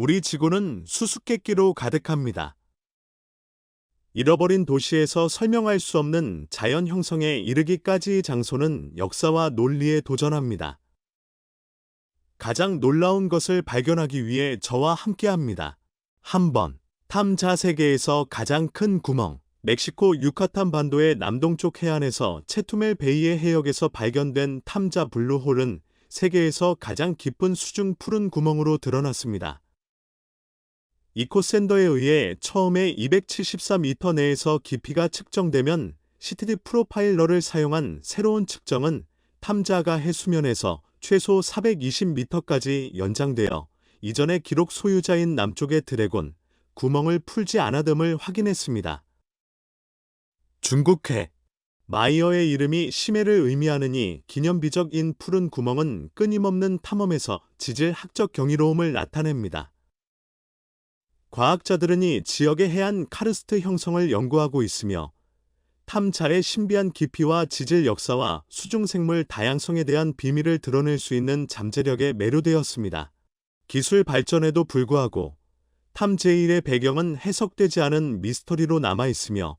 우리 지구는 수수께끼로 가득합니다. 잃어버린 도시에서 설명할 수 없는 자연 형성에 이르기까지의 장소는 역사와 논리에 도전합니다. 가장 놀라운 것을 발견하기 위해 저와 함께합니다. 한번 탐자 세계에서 가장 큰 구멍 멕시코 유카탄 반도의 남동쪽 해안에서 체투멜 베이의 해역에서 발견된 탐자 블루홀은 세계에서 가장 깊은 수중 푸른 구멍으로 드러났습니다. 이코센더에 의해 처음에 274m 내에서 깊이가 측정되면 시티디 프로파일러를 사용한 새로운 측정은 탐자가 해수면에서 최소 420m까지 연장되어 이전의 기록 소유자인 남쪽의 드래곤 구멍을 풀지 않아됨을 확인했습니다. 중국해 마이어의 이름이 심해를 의미하느니 기념비적인 푸른 구멍은 끊임없는 탐험에서 지질 학적 경이로움을 나타냅니다. 과학자들은 이 지역의 해안 카르스트 형성을 연구하고 있으며 탐자의 신비한 깊이와 지질 역사와 수중 생물 다양성에 대한 비밀을 드러낼 수 있는 잠재력에 매료되었습니다. 기술 발전에도 불구하고 탐 제1의 배경은 해석되지 않은 미스터리로 남아 있으며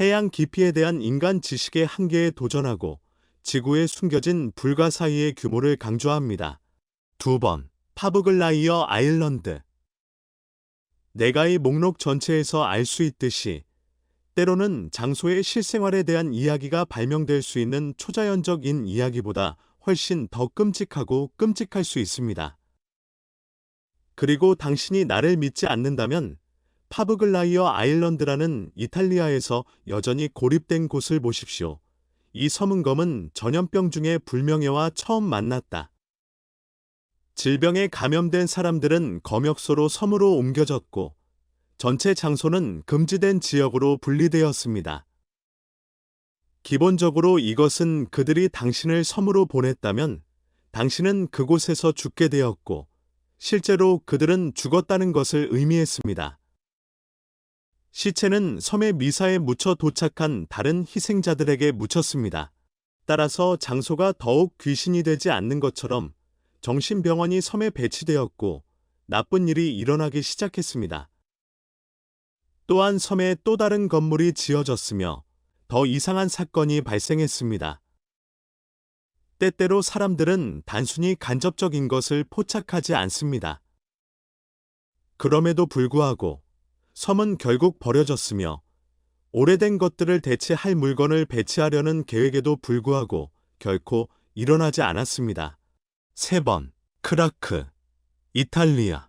해양 깊이에 대한 인간 지식의 한계에 도전하고 지구에 숨겨진 불가사의의 규모를 강조합니다. 두 번, 파브글라이어 아일랜드. 내가 이 목록 전체에서 알 수 있듯이 때로는 장소의 실생활에 대한 이야기가 발명될 수 있는 초자연적인 이야기보다 훨씬 더 끔찍하고 끔찍할 수 있습니다. 그리고 당신이 나를 믿지 않는다면 파브글라이어 아일랜드라는 이탈리아에서 여전히 고립된 곳을 보십시오. 이 섬은검은 전염병 중에 불명예와 처음 만났다. 질병에 감염된 사람들은 검역소로 섬으로 옮겨졌고 전체 장소는 금지된 지역으로 분리되었습니다. 기본적으로 이것은 그들이 당신을 섬으로 보냈다면 당신은 그곳에서 죽게 되었고 실제로 그들은 죽었다는 것을 의미했습니다. 시체는 섬의 미사에 묻혀 도착한 다른 희생자들에게 묻혔습니다. 따라서 장소가 더욱 귀신이 되지 않는 것처럼 정신병원이 섬에 배치되었고 나쁜 일이 일어나기 시작했습니다. 또한 섬에 또 다른 건물이 지어졌으며 더 이상한 사건이 발생했습니다. 때때로 사람들은 단순히 간접적인 것을 포착하지 않습니다. 그럼에도 불구하고 섬은 결국 버려졌으며 오래된 것들을 대체할 물건을 배치하려는 계획에도 불구하고 결코 일어나지 않았습니다. 세 번, 크라크, 이탈리아.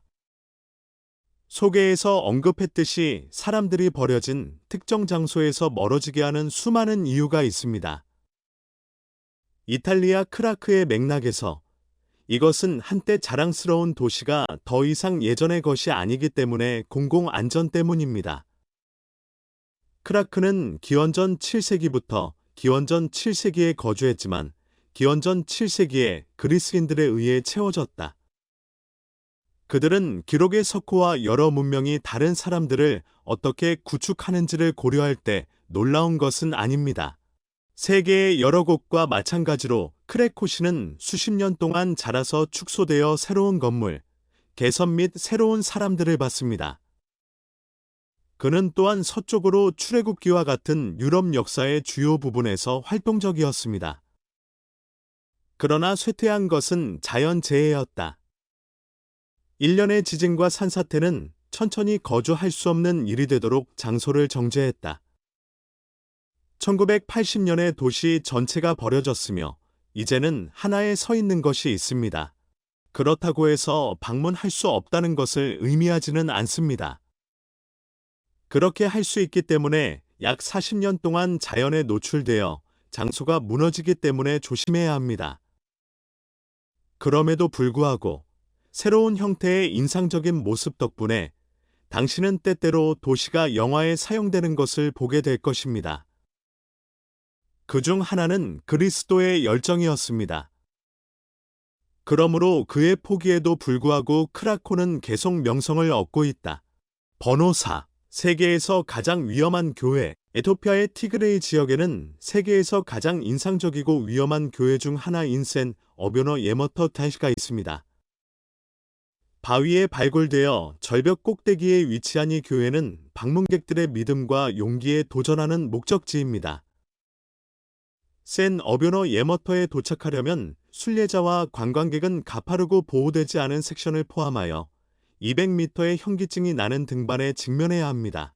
소개에서 언급했듯이 사람들이 버려진 특정 장소에서 멀어지게 하는 수많은 이유가 있습니다. 이탈리아 크라크의 맥락에서 이것은 한때 자랑스러운 도시가 더 이상 예전의 것이 아니기 때문에 공공 안전 때문입니다. 크라크는 기원전 7세기부터 기원전 7세기에 거주했지만 기원전 7세기에 그리스인들에 의해 채워졌다. 그들은 기록의 석호와 여러 문명이 다른 사람들을 어떻게 구축하는지를 고려할 때 놀라운 것은 아닙니다. 세계의 여러 곳과 마찬가지로 크레코시는 수십 년 동안 자라서 축소되어 새로운 건물, 개선 및 새로운 사람들을 받습니다. 그는 또한 서쪽으로 출애굽기와 같은 유럽 역사의 주요 부분에서 활동적이었습니다. 그러나 쇠퇴한 것은 자연재해였다. 일련의 지진과 산사태는 천천히 거주할 수 없는 일이 되도록 장소를 정제했다. 1980년에 도시 전체가 버려졌으며 이제는 하나에 서 있는 것이 있습니다. 그렇다고 해서 방문할 수 없다는 것을 의미하지는 않습니다. 그렇게 할 수 있기 때문에 약 40년 동안 자연에 노출되어 장소가 무너지기 때문에 조심해야 합니다. 그럼에도 불구하고 새로운 형태의 인상적인 모습 덕분에 당신은 때때로 도시가 영화에 사용되는 것을 보게 될 것입니다. 그 중 하나는 그리스도의 열정이었습니다. 그러므로 그의 포기에도 불구하고 크라코는 계속 명성을 얻고 있다. 번호 4. 세계에서 가장 위험한 교회. 에토피아의 티그레이 지역에는 세계에서 가장 인상적이고 위험한 교회 중 하나인 센 어변어 예머터 다시가 있습니다. 바위에 발굴되어 절벽 꼭대기에 위치한 이 교회는 방문객들의 믿음과 용기에 도전하는 목적지입니다. 센 어뷰너 예머터에 도착하려면 순례자와 관광객은 가파르고 보호되지 않은 섹션을 포함하여 200m의 현기증이 나는 등반에 직면해야 합니다.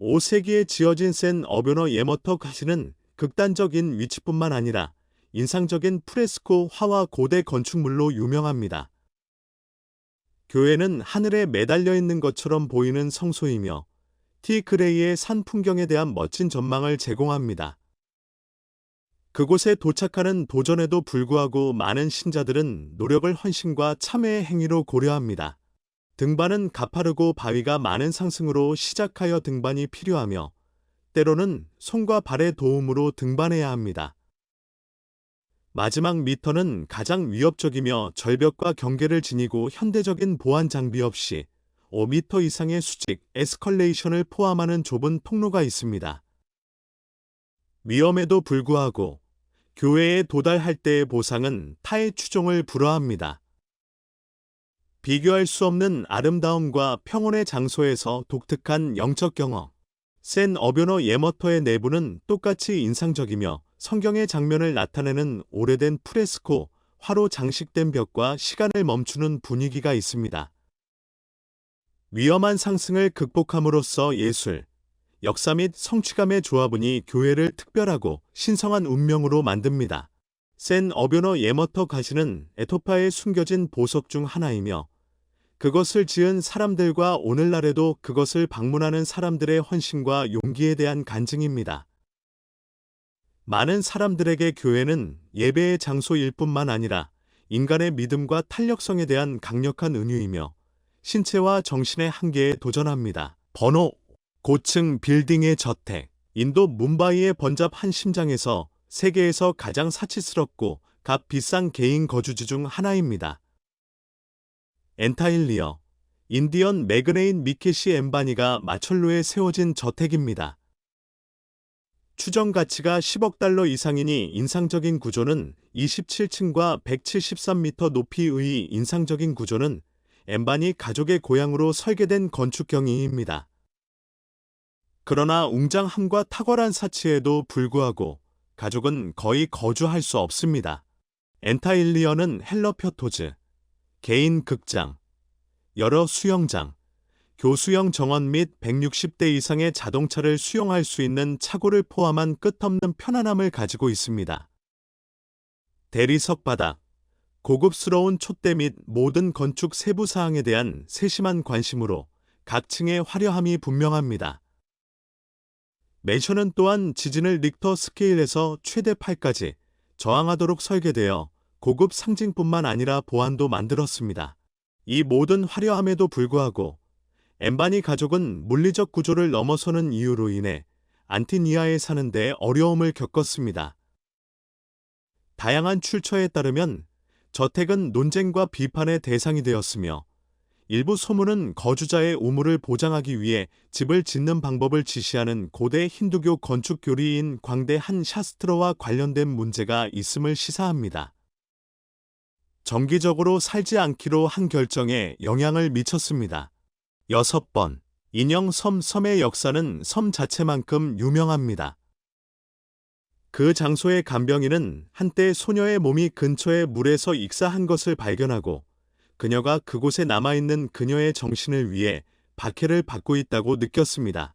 5세기에 지어진 센 어뷰너 예머터 가시는 극단적인 위치뿐만 아니라 인상적인 프레스코 화와 고대 건축물로 유명합니다. 교회는 하늘에 매달려 있는 것처럼 보이는 성소이며 티크레이의 산 풍경에 대한 멋진 전망을 제공합니다. 그곳에 도착하는 도전에도 불구하고 많은 신자들은 노력을 헌신과 참회의 행위로 고려합니다. 등반은 가파르고 바위가 많은 상승으로 시작하여 등반이 필요하며 때로는 손과 발의 도움으로 등반해야 합니다. 마지막 미터는 가장 위협적이며 절벽과 경계를 지니고 현대적인 보안 장비 없이 5m 이상의 수직 에스컬레이션을 포함하는 좁은 통로가 있습니다. 위험에도 불구하고 교회에 도달할 때의 보상은 타의 추종을 불허합니다. 비교할 수 없는 아름다움과 평온의 장소에서 독특한 영적 경험. 센 어뷰너 예머터의 내부는 똑같이 인상적이며 성경의 장면을 나타내는 오래된 프레스코, 화로 장식된 벽과 시간을 멈추는 분위기가 있습니다. 위험한 상승을 극복함으로써 예술, 역사 및 성취감의 조합은이 교회를 특별하고 신성한 운명으로 만듭니다. 센 어뷰너 예머터 가시는 에토파에 숨겨진 보석 중 하나이며 그것을 지은 사람들과 오늘날에도 그것을 방문하는 사람들의 헌신과 용기에 대한 간증입니다. 많은 사람들에게 교회는 예배의 장소일 뿐만 아니라 인간의 믿음과 탄력성에 대한 강력한 은유이며 신체와 정신의 한계에 도전합니다. 번호 고층 빌딩의 저택 인도 뭄바이의 번잡 한 심장에서 세계에서 가장 사치스럽고 값 비싼 개인 거주지 중 하나입니다. 엔타일리어 인디언 매그네인 미케시 엠바니가 마철로에 세워진 저택입니다. 추정 가치가 10억 달러 이상이니 인상적인 구조는 27층과 173m 높이의 인상적인 구조는 엠바니 가족의 고향으로 설계된 건축 경위입니다. 그러나 웅장함과 탁월한 사치에도 불구하고 가족은 거의 거주할 수 없습니다. 엔타일리어는 헬러표토즈, 개인 극장, 여러 수영장, 교수형 정원 및 160대 이상의 자동차를 수용할 수 있는 차고를 포함한 끝없는 편안함을 가지고 있습니다. 대리석 바닥, 고급스러운 촛대 및 모든 건축 세부 사항에 대한 세심한 관심으로 각 층의 화려함이 분명합니다. 맨션은 또한 지진을 릭터 스케일에서 최대 8까지 저항하도록 설계되어 고급 상징뿐만 아니라 보안도 만들었습니다. 이 모든 화려함에도 불구하고 엠바니 가족은 물리적 구조를 넘어서는 이유로 인해 안티니아에 사는데 어려움을 겪었습니다. 다양한 출처에 따르면 저택은 논쟁과 비판의 대상이 되었으며 일부 소문은 거주자의 우물을 보장하기 위해 집을 짓는 방법을 지시하는 고대 힌두교 건축 교리인 광대 한 샤스트로와 관련된 문제가 있음을 시사합니다. 정기적으로 살지 않기로 한 결정에 영향을 미쳤습니다. 여섯 번 인형 섬 섬의 역사는 섬 자체만큼 유명합니다. 그 장소의 간병인은 한때 소녀의 몸이 근처의 물에서 익사한 것을 발견하고 그녀가 그곳에 남아있는 그녀의 정신을 위해 박해를 받고 있다고 느꼈습니다.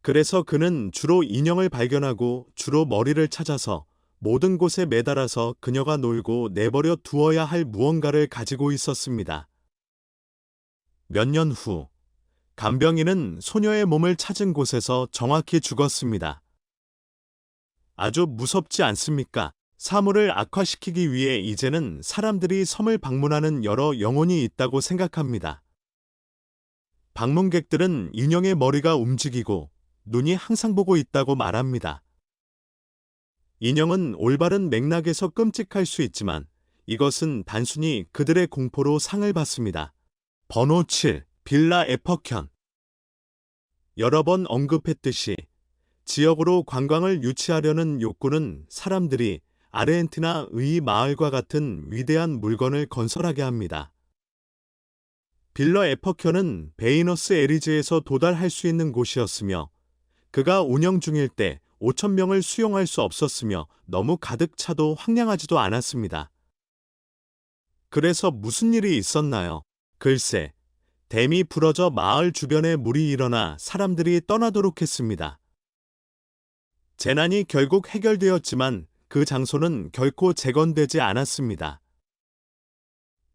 그래서 그는 주로 인형을 발견하고 주로 머리를 찾아서 모든 곳에 매달아서 그녀가 놀고 내버려 두어야 할 무언가를 가지고 있었습니다. 몇 년 후, 간병인은 소녀의 몸을 찾은 곳에서 정확히 죽었습니다. 아주 무섭지 않습니까? 사물을 악화시키기 위해 이제는 사람들이 섬을 방문하는 여러 영혼이 있다고 생각합니다. 방문객들은 인형의 머리가 움직이고 눈이 항상 보고 있다고 말합니다. 인형은 올바른 맥락에서 끔찍할 수 있지만 이것은 단순히 그들의 공포로 상을 받습니다. 번호 7. 빌라 에퍼켄 여러 번 언급했듯이 지역으로 관광을 유치하려는 욕구는 사람들이 아르헨티나 의 마을과 같은 위대한 물건을 건설하게 합니다. 빌러 에퍼켜는 베이너스 에리즈에서 도달할 수 있는 곳이었으며 그가 운영 중일 때 5천 명을 수용할 수 없었으며 너무 가득 차도 황량하지도 않았습니다. 그래서 무슨 일이 있었나요? 글쎄, 댐이 부러져 마을 주변에 물이 일어나 사람들이 떠나도록 했습니다. 재난이 결국 해결되었지만 그 장소는 결코 재건되지 않았습니다.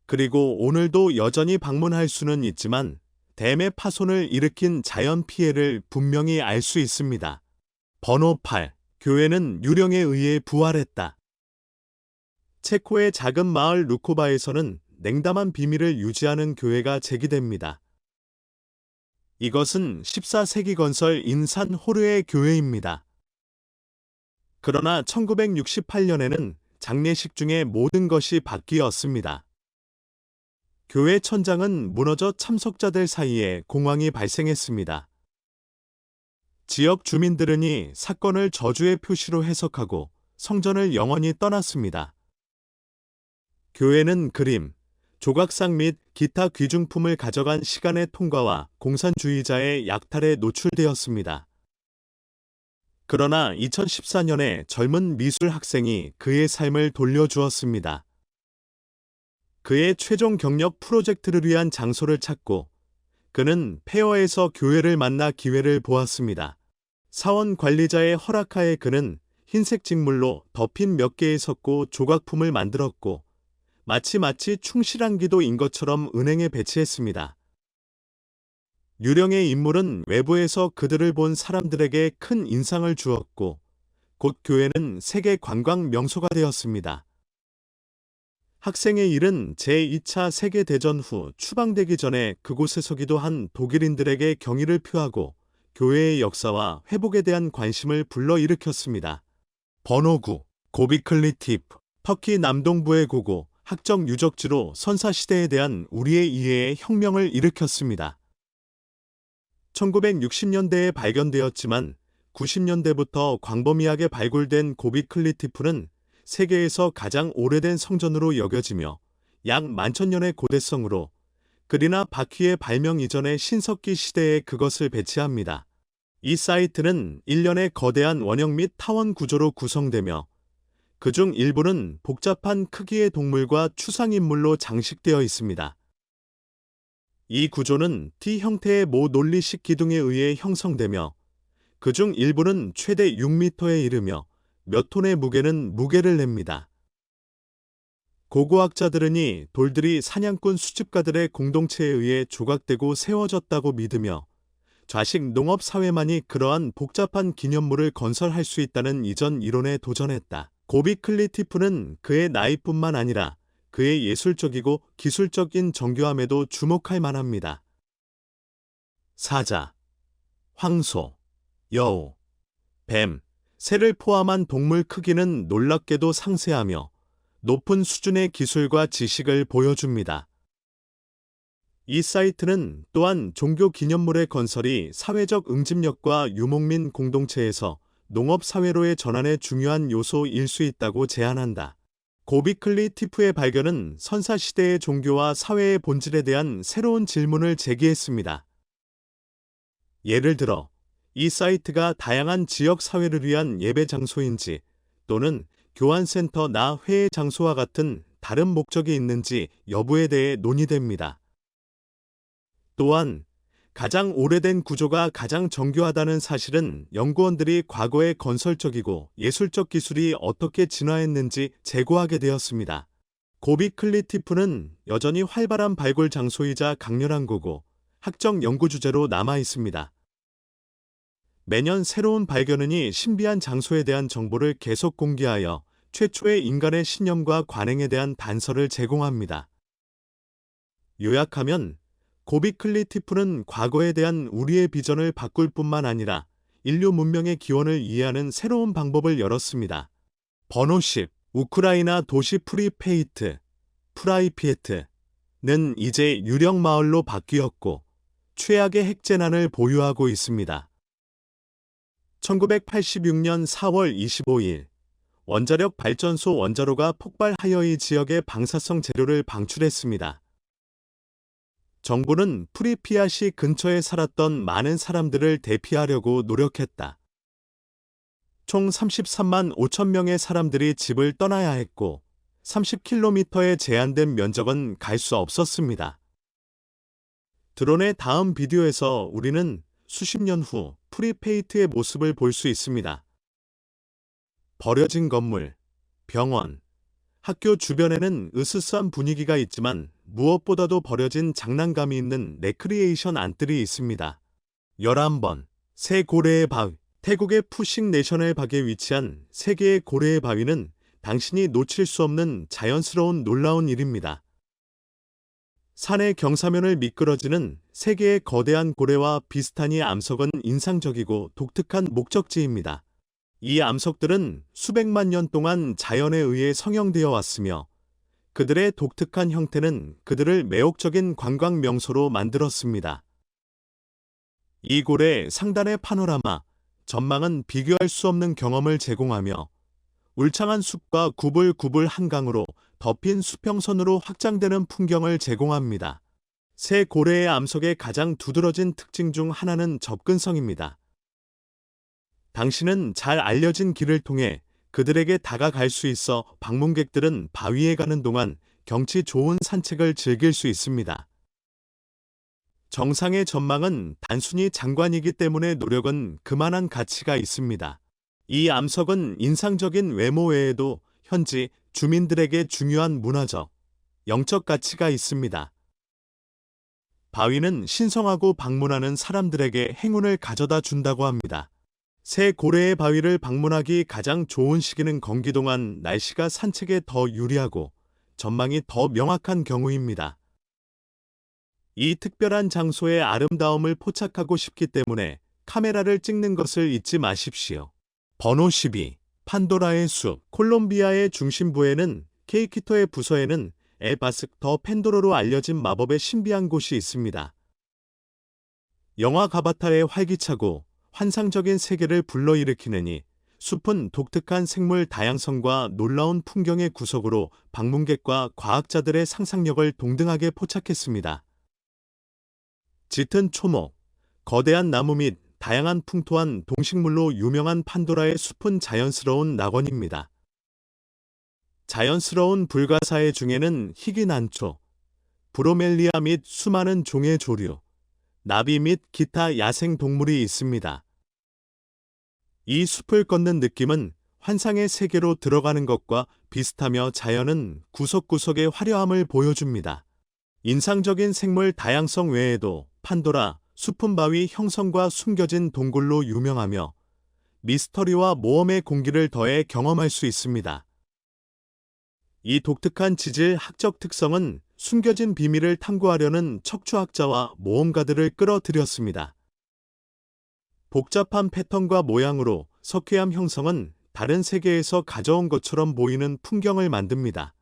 그리고 오늘도 여전히 방문할 수는 있지만 댐의 파손을 일으킨 자연 피해를 분명히 알 수 있습니다. 번호 8. 교회는 유령에 의해 부활했다. 체코의 작은 마을 루코바에서는 냉담한 비밀을 유지하는 교회가 제기됩니다. 이것은 14세기 건설 인산 호르의 교회입니다. 그러나 1968년에는 장례식 중에 모든 것이 바뀌었습니다. 교회 천장은 무너져 참석자들 사이에 공황이 발생했습니다. 지역 주민들은 이 사건을 저주의 표시로 해석하고 성전을 영원히 떠났습니다. 교회는 그림, 조각상 및 기타 귀중품을 가져간 시간의 통과와 공산주의자의 약탈에 노출되었습니다. 그러나 2014년에 젊은 미술 학생이 그의 삶을 돌려주었습니다. 그의 최종 경력 프로젝트를 위한 장소를 찾고 그는 페어에서 교회를 만나 기회를 보았습니다. 사원 관리자의 허락하에 그는 흰색 직물로 덮인 몇 개의 석고 조각품을 만들었고 마치 마치 충실한 기도인 것처럼 은행에 배치했습니다. 유령의 인물은 외부에서 그들을 본 사람들에게 큰 인상을 주었고 곧 교회는 세계 관광 명소가 되었습니다. 학생의 일은 제2차 세계대전 후 추방되기 전에 그곳에 서 기도 한 독일인들에게 경의를 표하고 교회의 역사와 회복에 대한 관심을 불러일으켰습니다. 번호 9. 고비클리티프 터키 남동부의 고고 학적 유적지로 선사시대에 대한 우리의 이해에 혁명을 일으켰습니다. 1960년대에 발견되었지만 90년대부터 광범위하게 발굴된 고비클리 티프는 세계에서 가장 오래된 성전으로 여겨지며 약 만천년의 고대성으로 그리나 바퀴의 발명 이전의 신석기 시대에 그것을 배치합니다. 이 사이트는 일련의 거대한 원형 및 타원 구조로 구성되며 그중 일부는 복잡한 크기의 동물과 추상인물로 장식되어 있습니다. 이 구조는 T 형태의 모 논리식 기둥에 의해 형성되며 그중 일부는 최대 6m에 이르며 몇 톤의 무게는 무게를 냅니다. 고고학자들은 이 돌들이 사냥꾼 수집가들의 공동체에 의해 조각되고 세워졌다고 믿으며 좌식 농업 사회만이 그러한 복잡한 기념물을 건설할 수 있다는 이전 이론에 도전했다. 고비 클리티프는 그의 나이뿐만 아니라 그의 예술적이고 기술적인 정교함에도 주목할 만합니다. 사자, 황소, 여우, 뱀, 새를 포함한 동물 크기는 놀랍게도 상세하며 높은 수준의 기술과 지식을 보여줍니다. 이 사이트는 또한 종교 기념물의 건설이 사회적 응집력과 유목민 공동체에서 농업사회로의 전환의 중요한 요소일 수 있다고 제안한다. 고비클리 티프의 발견은 선사시대의 종교와 사회의 본질에 대한 새로운 질문을 제기했습니다. 예를 들어, 이 사이트가 다양한 지역 사회를 위한 예배 장소인지 또는 교환센터 나 회의 장소와 같은 다른 목적이 있는지 여부에 대해 논의됩니다. 또한 가장 오래된 구조가 가장 정교하다는 사실은 연구원들이 과거의 건설적이고 예술적 기술이 어떻게 진화했는지 재고하게 되었습니다. 고비 클리티프는 여전히 활발한 발굴 장소이자 강렬한 고고 학적 연구 주제로 남아 있습니다. 매년 새로운 발견은이 신비한 장소에 대한 정보를 계속 공개하여 최초의 인간의 신념과 관행에 대한 단서를 제공합니다. 요약하면 고비클리티프는 과거에 대한 우리의 비전을 바꿀 뿐만 아니라 인류 문명의 기원을 이해하는 새로운 방법을 열었습니다. 번호 10. 우크라이나 도시 프리페이트, 프라이피에트는 이제 유령 마을로 바뀌었고 최악의 핵재난을 보유하고 있습니다. 1986년 4월 25일 원자력 발전소 원자로가 폭발하여 이 지역의 방사성 재료를 방출했습니다. 정부는 프리피아시 근처에 살았던 많은 사람들을 대피하려고 노력했다. 총 33만 5천 명의 사람들이 집을 떠나야 했고 30km의 제한된 면적은 갈 수 없었습니다. 드론의 다음 비디오에서 우리는 수십 년 후 프리페이트의 모습을 볼 수 있습니다. 버려진 건물, 병원, 학교 주변에는 으스스한 분위기가 있지만 무엇보다도 버려진 장난감이 있는 레크리에이션 안뜰이 있습니다. 11번 새 고래의 바위 태국의 푸싱 내셔널 박에 위치한 세계의 고래의 바위는 당신이 놓칠 수 없는 자연스러운 놀라운 일입니다. 산의 경사면을 미끄러지는 세계의 거대한 고래와 비슷하니 암석은 인상적이고 독특한 목적지입니다. 이 암석들은 수백만 년 동안 자연에 의해 성형되어 왔으며 그들의 독특한 형태는 그들을 매혹적인 관광 명소로 만들었습니다. 이 고래 상단의 파노라마, 전망은 비교할 수 없는 경험을 제공하며 울창한 숲과 구불구불 한강으로 덮인 수평선으로 확장되는 풍경을 제공합니다. 새 고래의 암석의 가장 두드러진 특징 중 하나는 접근성입니다. 당신은 잘 알려진 길을 통해 그들에게 다가갈 수 있어 방문객들은 바위에 가는 동안 경치 좋은 산책을 즐길 수 있습니다. 정상의 전망은 단순히 장관이기 때문에 노력은 그만한 가치가 있습니다. 이 암석은 인상적인 외모 외에도 현지 주민들에게 중요한 문화적, 영적 가치가 있습니다. 바위는 신성하고 방문하는 사람들에게 행운을 가져다 준다고 합니다. 새 고래의 바위를 방문하기 가장 좋은 시기는 건기 동안 날씨가 산책에 더 유리하고 전망이 더 명확한 경우입니다. 이 특별한 장소의 아름다움을 포착하고 싶기 때문에 카메라를 찍는 것을 잊지 마십시오. 번호 12. 판도라의 숲. 콜롬비아의 중심부에는 케이키토의 부서에는 에바스크 더 펜도로로 알려진 마법의 신비한 곳이 있습니다. 영화 가바타의 활기차고 환상적인 세계를 불러일으키느니 숲은 독특한 생물 다양성과 놀라운 풍경의 구석으로 방문객과 과학자들의 상상력을 동등하게 포착했습니다. 짙은 초목, 거대한 나무 및 다양한 풍토한 동식물로 유명한 판도라의 숲은 자연스러운 낙원입니다. 자연스러운 불가사의 중에는 희귀 난초, 브로멜리아 및 수많은 종의 조류, 나비 및 기타 야생 동물이 있습니다. 이 숲을 걷는 느낌은 환상의 세계로 들어가는 것과 비슷하며 자연은 구석구석의 화려함을 보여줍니다. 인상적인 생물 다양성 외에도 판도라, 숲은 바위 형성과 숨겨진 동굴로 유명하며 미스터리와 모험의 공기를 더해 경험할 수 있습니다. 이 독특한 지질 학적 특성은 숨겨진 비밀을 탐구하려는 척추학자와 모험가들을 끌어들였습니다. 복잡한 패턴과 모양으로 석회암 형성은 다른 세계에서 가져온 것처럼 보이는 풍경을 만듭니다.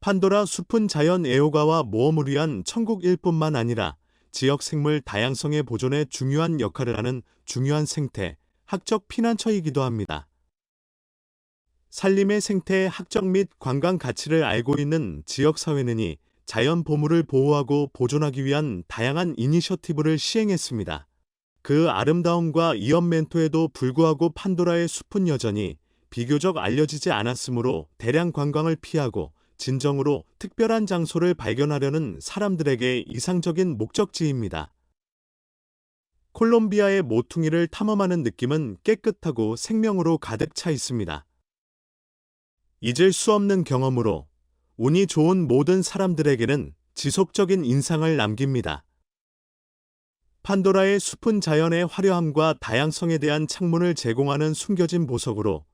판도라 숲은 자연 애호가와 모험을 위한 천국일 뿐만 아니라 지역 생물 다양성의 보존에 중요한 역할을 하는 중요한 생태, 학적 피난처이기도 합니다. 산림의 생태, 학적 및 관광 가치를 알고 있는 지역사회는 이 자연 보물을 보호하고 보존하기 위한 다양한 이니셔티브를 시행했습니다. 그 아름다움과 이언 멘토에도 불구하고 판도라의 숲은 여전히 비교적 알려지지 않았으므로 대량 관광을 피하고 진정으로 특별한 장소를 발견하려는 사람들에게 이상적인 목적지입니다. 콜롬비아의 모퉁이를 탐험하는 느낌은 깨끗하고 생명으로 가득 차 있습니다. 잊을 수 없는 경험으로 운이 좋은 모든 사람들에게는 지속적인 인상을 남깁니다. 판도라의 숲은 자연의 화려함과 다양성에 대한 창문을 제공하는 숨겨진 보석으로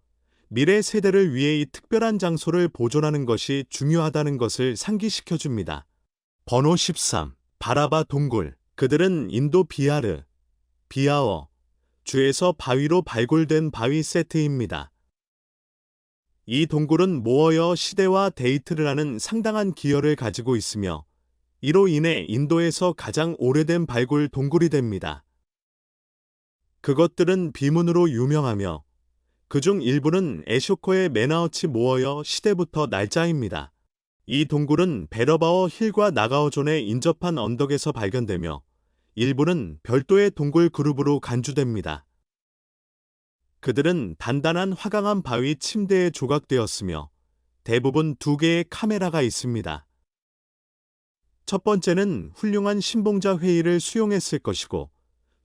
미래 세대를 위해 이 특별한 장소를 보존하는 것이 중요하다는 것을 상기시켜 줍니다. 번호 13. 바라바 동굴. 그들은 인도 비하르, 비아워, 주에서 바위로 발굴된 바위 세트입니다. 이 동굴은 모어여 시대와 데이트를 하는 상당한 기여를 가지고 있으며 이로 인해 인도에서 가장 오래된 발굴 동굴이 됩니다. 그것들은 비문으로 유명하며 그중 일부는 에쇼코의 메나어치 모어여 시대부터 날짜입니다. 이 동굴은 베러바워 힐과 나가오존에 인접한 언덕에서 발견되며 일부는 별도의 동굴 그룹으로 간주됩니다. 그들은 단단한 화강암 바위 침대에 조각되었으며 대부분 두 개의 카메라가 있습니다. 첫 번째는 훌륭한 신봉자 회의를 수용했을 것이고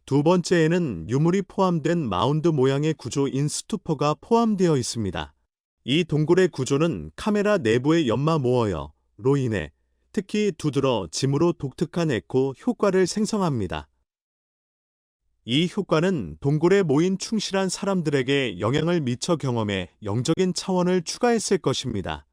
두 번째에는 유물이 포함된 마운드 모양의 구조인 스투퍼가 포함되어 있습니다. 이 동굴의 구조는 카메라 내부의 연마 모어여로 인해 특히 두드러 짐으로 독특한 에코 효과를 생성합니다. 이 효과는 동굴에 모인 충실한 사람들에게 영향을 미쳐 경험해 영적인 차원을 추가했을 것입니다.